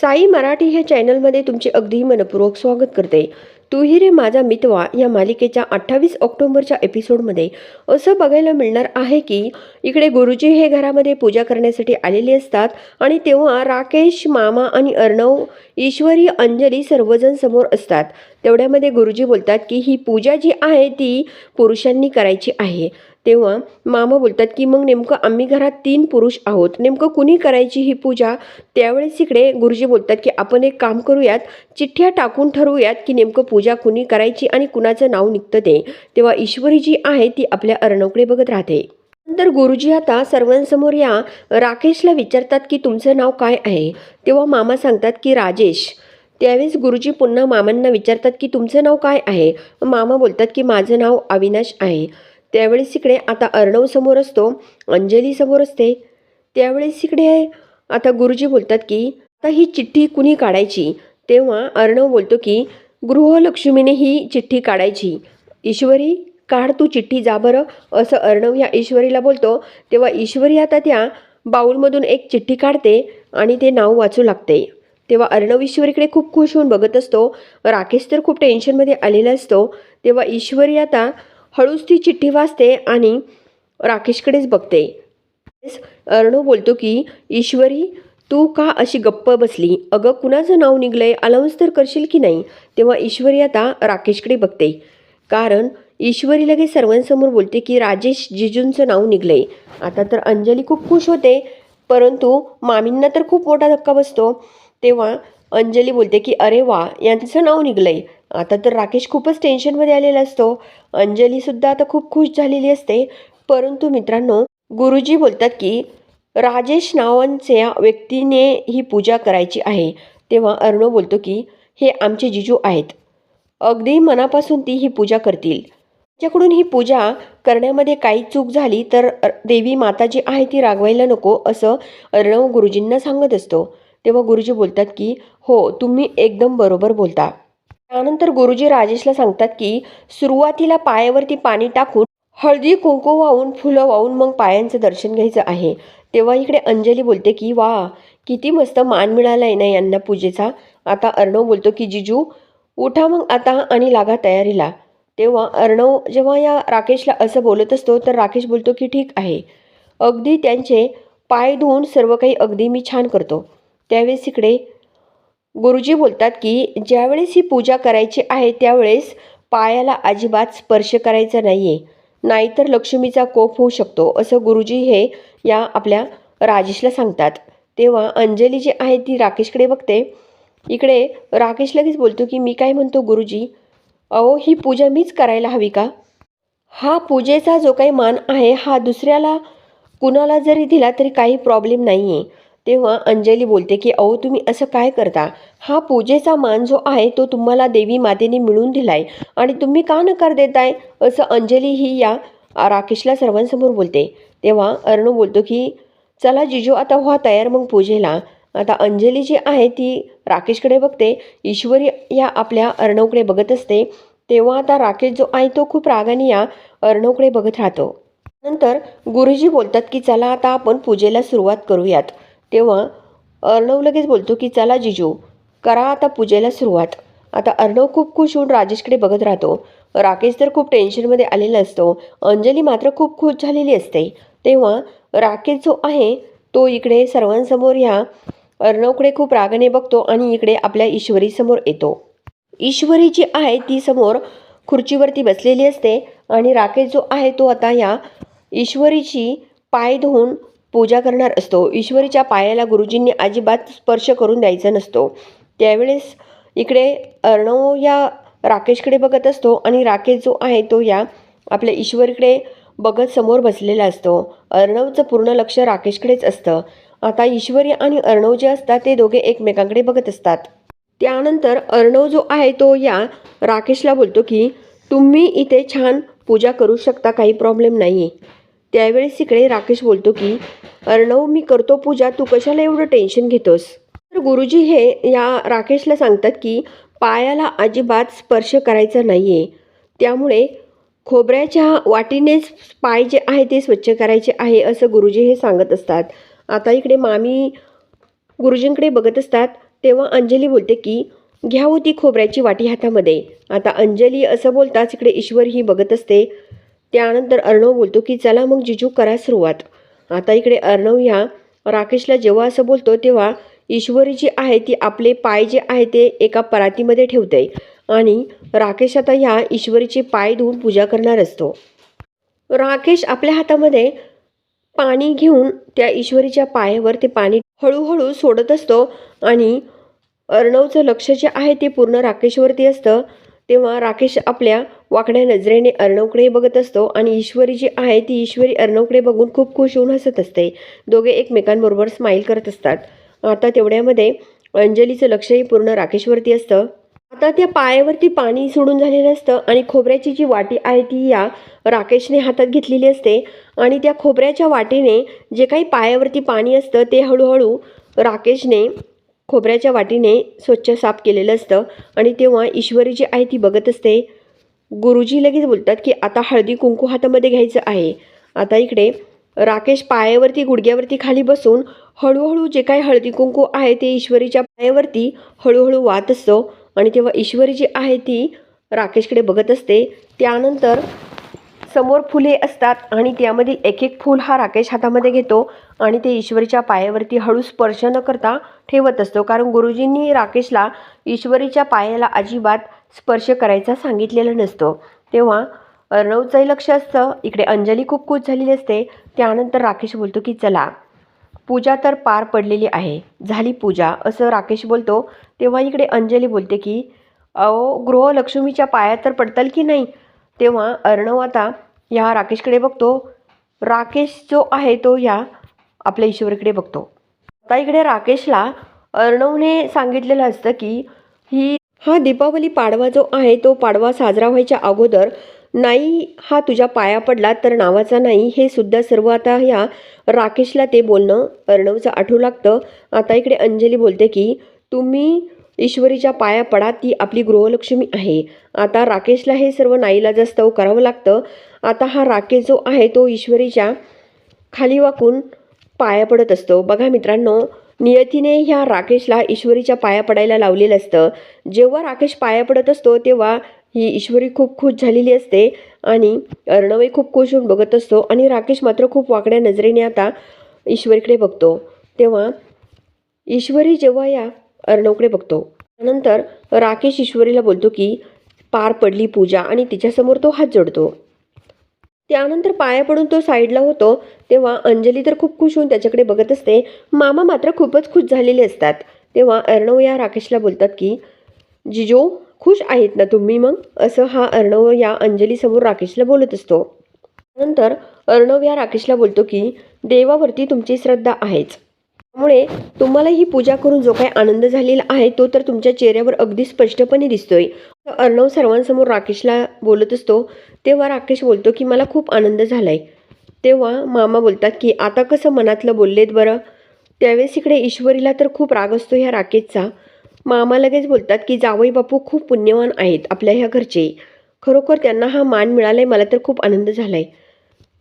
साई मराठी ह्या चॅनलमध्ये तुमचे अगदी मनपूर्वक स्वागत करते. तूही रे माझा मितवा या मालिकेच्या अठ्ठावीस ऑक्टोबरच्या एपिसोडमध्ये असं बघायला मिळणार आहे की इकडे गुरुजी हे घरामध्ये पूजा करण्यासाठी आलेले असतात आणि तेव्हा राकेश मामा आणि अर्णव ईश्वरी अंजली सर्वजण समोर असतात. तेवढ्यामध्ये गुरुजी बोलतात की ही पूजा जी आहे ती पुरुषांनी करायची आहे. तेव्हा मामा बोलतात की मग नेमकं आम्ही घरात तीन पुरुष आहोत. नेमकं कुणी करायची ही पूजा? त्यावेळेस इकडे गुरुजी बोलतात की आपण एक काम करूयात. चिठ्ठ्या टाकून ठरवूयात की नेमकं पूजा कुणी करायची आणि कुणाचं नाव निघतं ते. तेव्हा ईश्वरी जी आहे ती आपल्या अर्णवकडे बघत राहते. नंतर गुरुजी आता सर्वांसमोर या राकेशला विचारतात की तुमचं नाव काय आहे? तेव्हा मामा सांगतात की राजेश. त्यावेळेस गुरुजी पुन्हा मामांना विचारतात की तुमचं नाव काय आहे? मामा बोलतात की माझं नाव अविनाश आहे. त्यावेळेस इकडे आता अर्णव समोर असतो अंजली समोर असते. त्यावेळेस इकडे आता गुरुजी बोलतात की आता ही चिठ्ठी कुणी काढायची? तेव्हा अर्णव बोलतो की गृहलक्ष्मीने ही चिठ्ठी काढायची. ईश्वरी काढ तू चिठ्ठी जा बरं असं अर्णव या ईश्वरीला बोलतो. तेव्हा ईश्वरी आता त्या बाऊलमधून एक चिठ्ठी काढते आणि ते नाव वाचू लागते. तेव्हा अर्णव ईश्वरीकडे खूप खुश होऊन बघत असतो. राकेश तर खूप टेन्शनमध्ये आलेला असतो. तेव्हा ईश्वरी आता हळूच ती चिठ्ठी वाचते आणि राकेशकडेच बघते. अर्णव बोलतो की ईश्वरी तू का अशी गप्प बसली? अगं कुणाचं नाव निघलंय? अलाउन्स तर करशील की नाही? तेव्हा ईश्वरी आता राकेशकडे बघते. कारण ईश्वरी लगेच सर्वांसमोर बोलते की राजेश जिजूंचं नाव निघलंय. आता तर अंजली खूप खुश होते परंतु मामींना तर खूप मोठा धक्का बसतो. तेव्हा अंजली बोलते की अरे वा यांचं नाव निघलंय. आता तर राकेश खूपच टेन्शनमध्ये आलेला असतो. अंजलीसुद्धा आता खूप खुश झालेली असते. परंतु मित्रांनो गुरुजी बोलतात की राजेश नावांच्या व्यक्तीने ही पूजा करायची आहे. तेव्हा अर्णव बोलतो की हे आमचे जिजू आहेत. अगदी मनापासून ती ही पूजा करतील. त्याच्याकडून ही पूजा करण्यामध्ये काही चूक झाली तर देवी माता जी आहे ती रागवायला नको असं अर्णव गुरुजींना सांगत असतो. तेव्हा गुरुजी बोलतात की हो तुम्ही एकदम बरोबर बोलता. त्यानंतर गुरुजी राजेशला सांगतात की सुरुवातीला पायावरती पाणी टाकून हळदी कुंकू वाहून फुलं वाहून मग पायांचं दर्शन घ्यायचं आहे. तेव्हा इकडे अंजली बोलते की वा किती मस्त मान मिळाला आहे ना यांना पूजेचा. आता अर्णव बोलतो की जिजू उठा मग आता आणि लागा तयारीला. तेव्हा अर्णव जेव्हा या राकेशला असं बोलत असतो तर राकेश बोलतो की ठीक आहे. अगदी त्यांचे पाय धुवून सर्व काही अगदी मी छान करतो. त्यावेळेस इकडे गुरुजी बोलतात की ज्यावेळेस ही पूजा करायची आहे त्यावेळेस पायाला अजिबात स्पर्श करायचा नाही आहे नाहीतर लक्ष्मीचा कोप होऊ शकतो असं गुरुजी हे या आपल्या राजेशला सांगतात. तेव्हा अंजली जी आहे ती राकेशकडे बघते. इकडे राकेश लगेच बोलतो की मी काय म्हणतो गुरुजी? अहो ही पूजा मीच करायला हवी का? हा पूजेचा जो काही मान आहे हा दुसऱ्याला कुणाला जरी दिला तरी काही प्रॉब्लेम नाही आहे तेव्हा अंजली बोलते की अहो तुम्ही असं काय करता? हा पूजेचा मान जो आहे तो तुम्हाला देवी मातेने मिळून दिलाय आणि तुम्ही का नकार देताय? असं अंजली ही या राकेशला सर्वांसमोर बोलते. तेव्हा अर्णव बोलतो की चला जिजू आता व्हा तयार मग पूजेला. आता अंजली जी आहे ती राकेशकडे बघते. ईश्वरी या आपल्या अर्णवकडे बघत असते. तेव्हा आता राकेश जो आहे तो खूप रागाने या अर्णवकडे बघत राहतो. नंतर गुरुजी बोलतात की चला आता आपण पूजेला सुरुवात करूयात. तेव्हा अर्णव लगेच बोलतो की चला जिजू करा आता पूजेला सुरुवात. आता अर्णव खूप खुश होऊन राजेशकडे बघत राहतो. राकेश तर खूप टेन्शनमध्ये आलेला असतो. अंजली मात्र खूप खुश झालेली असते. तेव्हा राकेश जो आहे तो इकडे सर्वांसमोर ह्या अर्णवकडे खूप रागाने बघतो आणि इकडे आपल्या ईश्वरीसमोर येतो. ईश्वरी जी आहे ती समोर खुर्चीवरती बसलेली असते आणि राकेश जो आहे तो आता या ईश्वरीची पाय धुवून पूजा करणार असतो. ईश्वरीच्या पायाला गुरुजींनी अजिबात स्पर्श करून द्यायचा नसतो. त्यावेळेस इकडे अर्णव या राकेशकडे बघत असतो आणि राकेश जो आहे तो या आपल्या ईश्वरीकडे बघत समोर बसलेला असतो. अर्णवचं पूर्ण लक्ष राकेशकडेच असतं. आता ईश्वरी आणि अर्णव जे असतात ते दोघे एकमेकांकडे बघत असतात. त्यानंतर अर्णव जो आहे तो या राकेशला बोलतो की तुम्ही इथे छान पूजा करू शकता काही प्रॉब्लेम नाही आहे त्यावेळेस इकडे राकेश बोलतो की अर्णव मी करतो पूजा तू कशाला एवढं टेन्शन घेतोस? तर गुरुजी हे या राकेशला सांगतात की पायाला अजिबात स्पर्श करायचा नाही आहे त्यामुळे खोबऱ्याच्या वाटीनेच पाय जे आहे ते स्वच्छ करायचे आहे असं गुरुजी हे सांगत असतात. आता इकडे मामी गुरुजींकडे बघत असतात. तेव्हा अंजली बोलते की घ्या होती खोबऱ्याची वाटी हातामध्ये. आता अंजली असं बोलताच इकडे ईश्वर ही बघत असते. त्यानंतर अर्णव बोलतो की चला मग जिजू करा सुरुवात. आता इकडे अर्णव ह्या राकेशला जेव्हा असं बोलतो तेव्हा ईश्वरी जी आहे ती आपले पाय जे आहे ते एका परातीमध्ये ठेवते आणि राकेश आता ह्या ईश्वरीचे पाय धुवून पूजा करणार असतो. राकेश आपल्या हातामध्ये पाणी घेऊन त्या ईश्वरीच्या पायावर ते पाणी हळूहळू सोडत असतो आणि अर्णवचं लक्ष जे आहे ते पूर्ण राकेशवरती असतं. तेव्हा राकेश आपल्या वाकड्या नजरेने अर्णवकडे बघत असतो आणि ईश्वरी जी आहे ती ईश्वरी अर्णवकडे बघून खूप खुश होऊन हसत असते. दोघे एकमेकांबरोबर स्माईल करत असतात. आता तेवढ्यामध्ये अंजलीचं लक्षही पूर्ण राकेशवरती असतं. आता त्या पायावरती पाणी सोडून झालेलं असतं आणि खोबऱ्याची जी वाटी आहे ती या राकेशने हातात घेतलेली असते आणि त्या खोबऱ्याच्या वाटीने जे काही पायावरती पाणी असतं ते हळूहळू राकेशने खोबऱ्याच्या वाटीने स्वच्छ साफ केलेलं असतं. आणि तेव्हा ईश्वरी जी आहे ती बघत असते. गुरुजी लगेच बोलतात की आता हळदी कुंकू हातामध्ये घ्यायचं आहे. आता इकडे राकेश पायावरती गुडघ्यावरती खाली बसून हळूहळू जे काही हळदी कुंकू आहे ते ईश्वरीच्या पायावरती हळूहळू वाहत असतो. आणि तेव्हा ईश्वरी जी आहे ती राकेशकडे बघत असते. त्यानंतर समोर फुले असतात आणि त्यामधील एक एक फूल हा राकेश हातामध्ये घेतो आणि ते ईश्वरीच्या पायावरती हळू स्पर्श न करता ठेवत असतो. कारण गुरुजींनी राकेशला ईश्वरीच्या पायाला अजिबात स्पर्श करायचा सांगितलेला नसतो. तेव्हा अर्णवचंही लक्ष असतं. इकडे अंजली खूप खुश झालेली असते. त्यानंतर राकेश बोलतो की चला पूजा तर पार पडलेली आहे. झाली पूजा. असं राकेश बोलतो. तेव्हा इकडे अंजली बोलते की अहो गृहलक्ष्मीच्या पाया तर पडताल की नाही? तेव्हा अर्णव आता ह्या राकेशकडे बघतो. राकेश जो आहे तो ह्या आपल्या ईश्वरीकडे बघतो. आता इकडे राकेशला अर्णवने सांगितलेलं असतं की ही हा दीपावली पाडवा जो आहे तो पाडवा साजरा व्हायच्या अगोदर नाही हा तुझ्या पाया पडला तर नावाचा नाही हे सुद्धा सर्व आता ह्या राकेशला ते बोलणं अर्णवचं आठवू लागतं. आता इकडे अंजली बोलते की तुम्ही ईश्वरीच्या पाया पडा ती आपली गृहलक्ष्मी आहे. आता राकेशला हे सर्व नाईलाजास्तव करावं लागतं. आता हा राकेश जो आहे तो ईश्वरीच्या खाली वाकून पाया पडत असतो. बघा मित्रांनो नियतीने ह्या राकेशला ईश्वरीच्या पाया पडायला लावलेलं असतं. जेव्हा राकेश पाया पडत असतो तेव्हा ही ईश्वरी खूप खुश झालेली असते आणि अर्णवही खूप खुश होऊन बघत असतो आणि राकेश मात्र खूप वाकड्या नजरेने आता ईश्वरीकडे बघतो. तेव्हा ईश्वरी जेव्हा या अर्णवकडे बघतो. त्यानंतर राकेश ईश्वरीला बोलतो की पार पडली पूजा आणि तिच्यासमोर तो हात जोडतो. त्यानंतर पाया पडून तो साईडला होतो. तेव्हा अंजली तर खूप खुश होऊन त्याच्याकडे बघत असते. मामा मात्र खूपच खुश झालेले असतात. तेव्हा अर्णव या राकेशला बोलतात की जिजो खुश आहेत ना तुम्ही मग? असं हा अर्णव या अंजलीसमोर राकेशला बोलत असतो. नंतर अर्णव या राकेशला बोलतो की देवावरती तुमची श्रद्धा आहेच. त्यामुळे तुम्हाला ही पूजा करून जो काही आनंद झालेला आहे तो तर तुमच्या चेहऱ्यावर अगदी स्पष्टपणे दिसतोय. अर्णव सर्वांसमोर राकेशला बोलत असतो. तेव्हा राकेश बोलतो की मला खूप आनंद झालाय. तेव्हा मामा बोलतात की आता कसं मनातलं बोललेत बरं? त्यावेळेस इकडे ईश्वरीला तर खूप राग असतो ह्या राकेशचा. मामा लगेच बोलतात की जावई बापू खूप पुण्यवान आहेत आपल्या ह्या घरचे. खरोखर त्यांना हा मान मिळालाय मला तर खूप आनंद झालाय.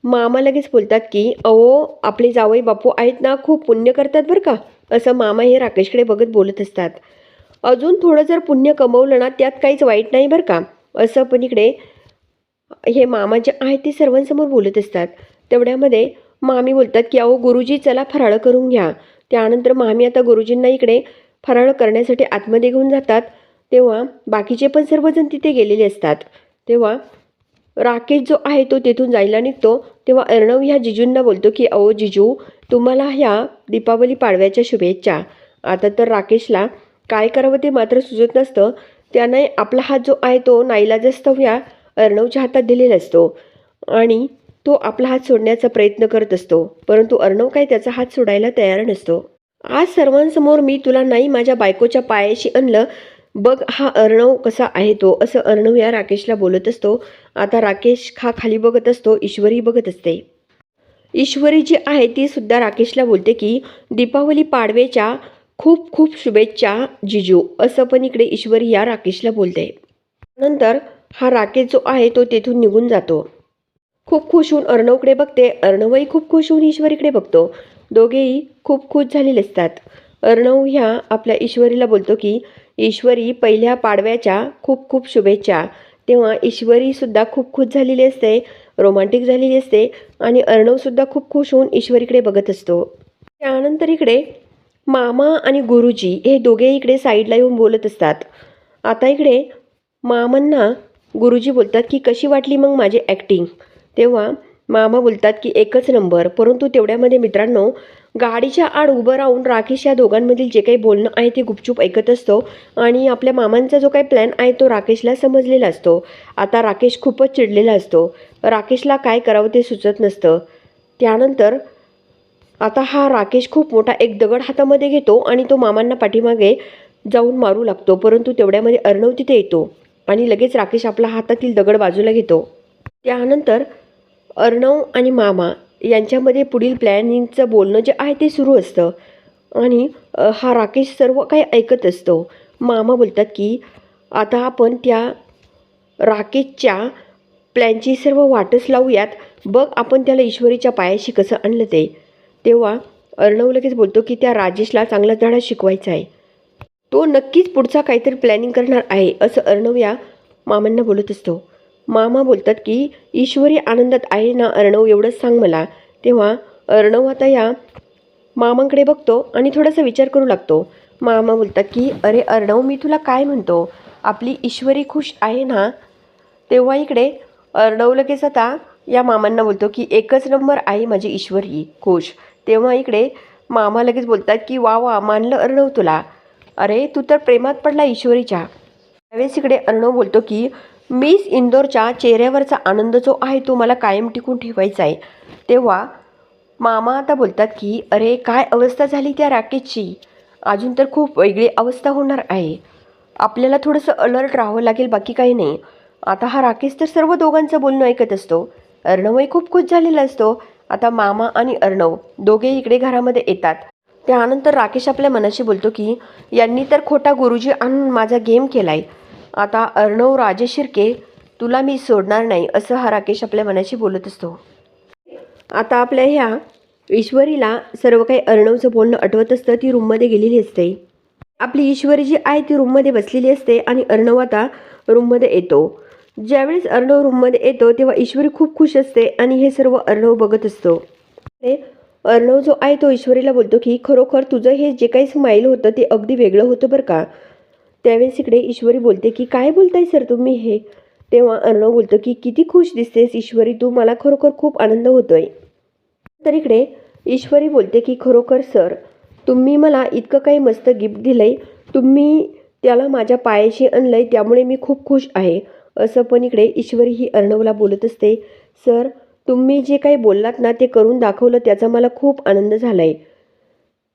मामा लगेच बोलतात की अहो आपले जावई बापू आहेत ना खूप पुण्य करतात बरं का असं मामा हे राकेशकडे बघत बोलत असतात. अजून थोडं जर पुण्य कमवलं ना त्यात काहीच वाईट नाही बरं का असं पण इकडे हे मामा जे आहेत ते सर्वांसमोर बोलत असतात. तेवढ्यामध्ये मामी बोलतात की अहो गुरुजी चला फराळ करून घ्या. त्यानंतर मामी आता गुरुजींना इकडे फराळ करण्यासाठी आतमध्ये घेऊन जातात. तेव्हा बाकीचे पण सर्वजण तिथे गेलेले असतात. तेव्हा राकेश जो आहे तो तेथून जायला निघतो. तेव्हा अर्णव ह्या जिजूंना बोलतो की अहो जिजू तुम्हाला ह्या दीपावली पाडव्याच्या शुभेच्छा. आता तर राकेशला काय करावं ते मात्र सुचत नसतं. त्याने आपला हात जो आहे तो नाईलाजस्तव ह्या अर्णवच्या हातात दिलेला असतो आणि तो आपला हात सोडण्याचा प्रयत्न करत असतो. परंतु अर्णव काय त्याचा हात सोडायला तयार नसतो. आज सर्वांसमोर मी तुला नाही माझ्या बायकोच्या पायाशी आणलं. बघ हा अर्णव कसा आहे तो? असं अर्णव या राकेशला बोलत असतो. आता राकेश हा खाली बघत असतो ईश्वरी बघत असते. ईश्वरी जी आहे ती सुद्धा राकेशला बोलते की दीपावली पाडव्याच्या खूप खूप शुभेच्छा जिजू. असं पण इकडे ईश्वरी या राकेशला बोलते. नंतर हा राकेश जो आहे तो तेथून निघून जातो. खूप खुश होऊन अर्णवकडे बघते. अर्णवही खूप खुश होऊन ईश्वरीकडे बघतो. दोघेही खूप खुश झालेले असतात. अर्णव ह्या आपल्या ईश्वरीला बोलतो की ईश्वरी पहिल्या पाडव्याच्या खूप खूप शुभेच्छा. तेव्हा ईश्वरीसुद्धा खूप खुश झालेली असते रोमांटिक झालेली असते आणि अर्णवसुद्धा खूप खुश होऊन ईश्वरीकडे बघत असतो. त्यानंतर इकडे मामा आणि गुरुजी हे दोघे इकडे साईडला येऊन बोलत असतात. आता इकडे मामांना गुरुजी बोलतात की कशी वाटली मग माझी ॲक्टिंग तेव्हा मामा बोलतात की एकच नंबर परंतु तेवढ्यामध्ये मित्रांनो गाडीच्या आड उभं राहून राकेश या दोघांमधील जे काही बोलणं आहे ते गुपचूप ऐकत असतो आणि आपल्या मामांचा जो काही प्लॅन आहे तो राकेशला समजलेला असतो. आता राकेश खूपच चिडलेला असतो. राकेशला काय करावं ते सुचत नसतं. त्यानंतर आता हा राकेश खूप मोठा एक दगड हातामध्ये घेतो आणि तो मामांना पाठीमागे जाऊन मारू लागतो. परंतु तेवढ्यामध्ये अर्णव तिथे येतो आणि लगेच राकेश आपला हातातील दगड बाजूला घेतो. त्यानंतर अर्णव आणि मामा यांच्यामध्ये पुढील प्लॅनिंगचं बोलणं जे आहे ते सुरू असतं. आणि हा राकेश सर्व काही ऐकत असतो. मामा बोलतात की आता आपण त्या राकेशच्या प्लॅनची सर्व वाटच लावूयात. बघ आपण त्याला ईश्वरीच्या पायाशी कसं आणलं ते. तेव्हा अर्णव लगेच बोलतो की त्या राजेशला चांगला धडा शिकवायचा आहे. तो नक्कीच पुढचा काहीतरी प्लॅनिंग करणार आहे असं अर्णव या मामांना बोलत असतो. मामा बोलतात की ईश्वरी आनंदात आहे ना अर्णव एवढंच सांग मला. तेव्हा अर्णव आता या मामांकडे बघतो आणि थोडासा विचार करू लागतो. मामा बोलतात की अरे अर्णव मी तुला काय म्हणतो? आपली ईश्वरी खुश आहे ना? तेव्हा इकडे अर्णव लगेच आता या मामांना बोलतो की एकच नंबर आहे माझी ईश्वरी खुश. तेव्हा इकडे मामा लगेच बोलतात की वा वा मानलं अर्णव तुला. अरे तू तर प्रेमात पडला ईश्वरीच्या. त्यावेळेस इकडे अर्णव बोलतो की मिस इंदोरच्या चेहऱ्यावरचा आनंद जो आहे तो मला कायम टिकून ठेवायचा आहे. तेव्हा मामा आता बोलतात की अरे काय अवस्था झाली त्या राकेशची? अजून तर खूप वेगळी अवस्था होणार आहे. आपल्याला थोडंसं अलर्ट राहावं लागेल बाकी काही नाही. आता हा राकेश तर सर्व दोघांचं बोलणं ऐकत असतो. अर्णवही खूप खुश झालेला असतो. आता मामा आणि अर्णव दोघे इकडे घरामध्ये येतात. त्यानंतर राकेश आपल्या मनाशी बोलतो की यांनी तर खोटा गुरुजी आणून माझा गेम केलाय. आता अर्णव राजे शिर्के तुला मी सोडणार नाही असं हा राकेश आपल्या मनाशी बोलत असतो. आता आपल्या ह्या ईश्वरीला सर्व काही अर्णवचं बोलणं आठवत असतं ती रूममध्ये गेलेली असते. आपली ईश्वरी जी आहे ती रूममध्ये बसलेली असते आणि अर्णव आता रूममध्ये येतो. ज्यावेळेस अर्णव रूममध्ये येतो तेव्हा ईश्वरी खूप खुश असते आणि हे सर्व अर्णव बघत असतो. ते अर्णव जो आहे तो ईश्वरीला बोलतो की खरोखर तुझं हे जे काही स्माईल होतं ते अगदी वेगळं होतं बरं का? त्यावेळेस इकडे ईश्वरी बोलते की काय बोलताय सर तुम्ही? हे तेव्हा अर्णव बोलतो की किती खुश दिसतेस ईश्वरी तू मला खरोखर खूप आनंद होतोय. तर इकडे ईश्वरी बोलते की खरोखर सर तुम्ही मला इतकं काही मस्त गिफ्ट दिलंय. तुम्ही त्याला माझ्या पायाशी आणलंय त्यामुळे मी खूप खुश आहे. असं पण इकडे ईश्वरी ही अर्णवला बोलत असते. सर तुम्ही जे काही बोललात ना ते करून दाखवलं त्याचा मला खूप आनंद झाला आहे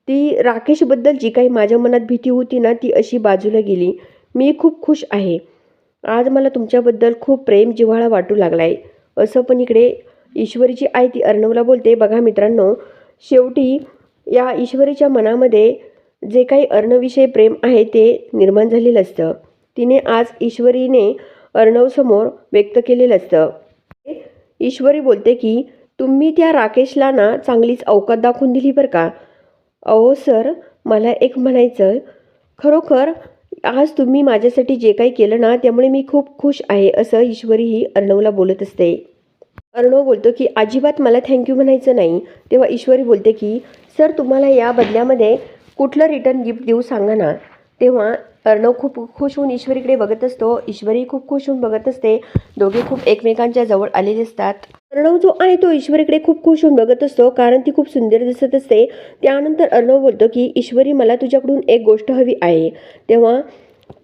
ती राकेशबद्दल जी काही माझ्या मनात भीती होती ना ती अशी बाजूला गेली. मी खूप खुश आहे. आज मला तुमच्याबद्दल खूप प्रेम जिव्हाळा वाटू लागला आहे असं पण इकडे ईश्वरीची आई ती अर्णवला बोलते. बघा मित्रांनो शेवटी या ईश्वरीच्या मनामध्ये जे काही अर्णविषयी प्रेम आहे ते निर्माण झालेलं असतं. तिने आज ईश्वरीने अर्णवसमोर व्यक्त केलेलं असतं. ईश्वरी बोलते की तुम्ही त्या राकेशला ना चांगलीच अवकात दाखवून दिली बरं का? अहो सर मला एक म्हणायचं खरोखर आज तुम्ही माझ्यासाठी जे काही केलं ना त्यामुळे मी खूप खुश आहे असं ईश्वरीही अर्णवला बोलत असते. अर्णव बोलतो की अजिबात मला थँक्यू म्हणायचं नाही. तेव्हा ईश्वरी बोलते की सर तुम्हाला या बदल्यामध्ये कुठलं रिटर्न गिफ्ट देऊ सांगा ना. तेव्हा अर्णव खूप खुश होऊन ईश्वरीकडे बघत असतो. ईश्वरी खूप खुश होऊन बघत असते. दोघे खूप एकमेकांच्या जवळ आलेले असतात. अर्णव जो आहे तो ईश्वरीकडे खूप खुश होऊन बघत असतो. कारण ती खूप सुंदर दिसत असते. त्यानंतर अर्णव बोलतो की ईश्वरी मला तुझ्याकडून एक गोष्ट हवी आहे. तेव्हा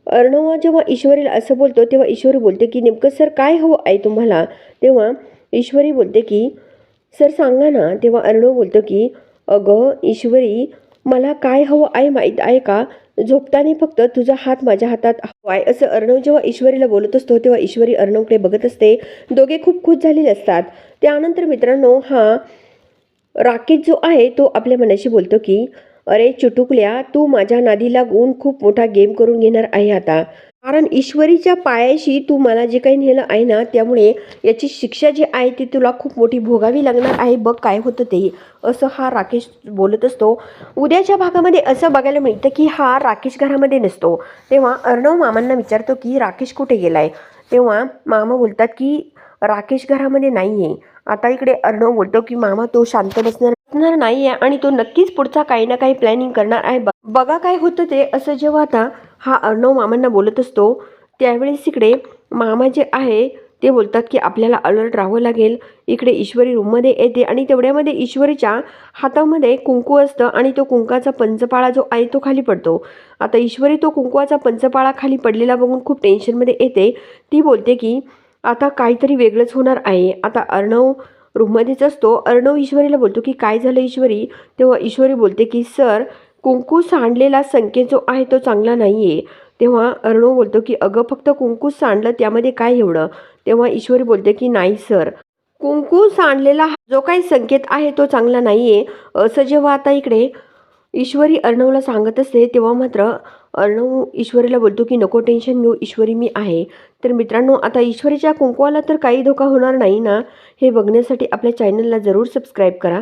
अर्णव जेव्हा ईश्वरीला असं बोलतो तेव्हा ईश्वरी बोलते की नेमकं सर काय हवं आहे तुम्हाला? तेव्हा ईश्वरी बोलते की सर सांगा ना. तेव्हा अर्णव बोलतो की अगं ईश्वरी मला काय हवं आहे माहीत आहे का? झोपताना फक्त तुझा हात माझ्या हातात हवा आहे असं अर्णव जेव्हा ईश्वरीला बोलत असतो तेव्हा ईश्वरी अर्णवकडे बघत असते. दोघे खूप खुश झालेले असतात. त्यानंतर मित्रांनो हा राकेश जो आहे तो आपल्या मनाशी बोलतो की अरे चुटुकल्या तू माझ्या नादी लागून खूप मोठा गेम करून घेणार आहे आता. कारण ईश्वरीच्या पायाशी तू मला जे काही नेलं आहे ना त्यामुळे याची शिक्षा जी आहे ती तुला खूप मोठी भोगावी लागणार आहे. बघ काय होतं ते. असं हा राकेश बोलत असतो. उद्याच्या भागामध्ये असं बघायला मिळतं की हा राकेश घरामध्ये नसतो. तेव्हा अर्णव मामांना विचारतो की राकेश कुठे गेलाय? तेव्हा मामा बोलतात की राकेश घरामध्ये नाही आहे आता इकडे अर्णव बोलतो की मामा तो शांत बसणार बसणार नाही आहे आणि तो नक्कीच पुढचा काही ना काही प्लॅनिंग करणार आहे. ब- बघा काय होतं ते. असं जेव्हा आता हा अर्णव मामांना बोलत असतो. त्यावेळेस इकडे मामा जे आहे ते बोलतात की आपल्याला अलर्ट राहावं लागेल. इकडे ईश्वरी रूममध्ये येते आणि तेवढ्यामध्ये ईश्वरीच्या हातामध्ये कुंकू असतं आणि तो कुंकाचा पंचपाळा जो आहे तो खाली पडतो. आता ईश्वरी तो कुंकवाचा पंचपाळा खाली पडलेला बघून खूप टेन्शनमध्ये येते. ती बोलते की आता काहीतरी वेगळंच होणार आहे. आता अर्णव रूममध्येच असतो. अर्णव ईश्वरीला बोलतो की काय झालं ईश्वरी? तेव्हा ईश्वरी बोलते की सर कुंकू सांडलेला संकेत जो आहे तो चांगला नाही आहे तेव्हा अर्णव बोलतो की अगं फक्त कुंकू सांडलं त्यामध्ये काय एवढं? तेव्हा ईश्वरी बोलते की नाही सर. कुंकू सांडलेला जो काही संकेत आहे तो चांगला नाही आहे असं जेव्हा आता इकडे ईश्वरी अर्णवला सांगत असते तेव्हा मात्र अर्णव ईश्वरीला बोलतो की नको टेन्शन घेऊ ईश्वरी मी आहे. तर मित्रांनो आता ईश्वरीच्या कुंकवाला तर काही धोका होणार नाही ना? हे बघण्यासाठी आपल्या चॅनलला जरूर सबस्क्राईब करा.